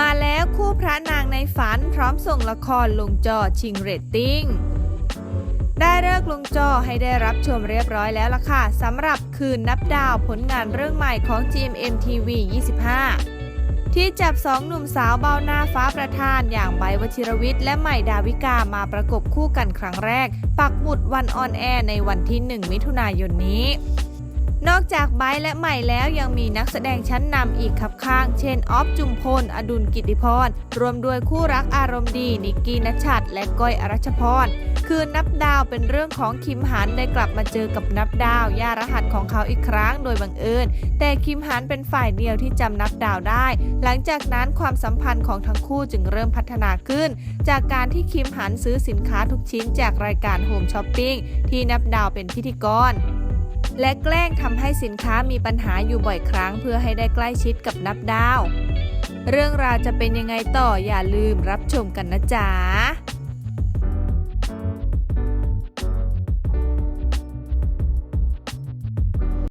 มาแล้วคู่พระนางในฝันพร้อมส่งละครลงจอชิงเรตติ้ง ได้เลิกลงจอให้ได้รับชมเรียบร้อยแล้วล่ะค่ะสำหรับคืนนับดาวผลงานเรื่องใหม่ของ GMM TV 25 ที่จับสองหนุ่มสาวเบาหน้าฟ้าประธานอย่างไบวชิรวิทย์และใหม่ดาวิกามาประกบคู่กันครั้งแรก ปักหมุดวันออนแอร์ในวันที่ 1 มิถุนายนนี้ นอกจากไบและใหม่แล้วยังมีนักแสดงชั้นนำอีกคับข้าง เช่นออฟจุมพล อดุลกิติพร รวมด้วยคู่รักอารมณ์ดี นิกกี้นัชชัด และก้อยอรัชพร คืนนับดาวเป็นเรื่องของคิมหันได้กลับมาเจอกับนับดาว ย่ารหัสของเขาอีกครั้งโดยบังเอิญ แต่คิมหันเป็นฝ่ายเดียวที่จำนับดาวได้ หลังจากนั้นความสัมพันธ์ของทั้งคู่จึงเริ่มพัฒนาขึ้น จากการที่คิมหันซื้อสินค้าทุกชิ้นจากรายการโฮมช้อปปิ้งที่นับดาวเป็นพิธีกร และแกล้งทำให้สินค้ามีปัญหาอยู่บ่อยครั้ง เพื่อให้ได้ใกล้ชิดกับนับดาว เรื่องราวจะเป็นยังไงต่ออย่าลืมรับชมกันนะจ๊ะ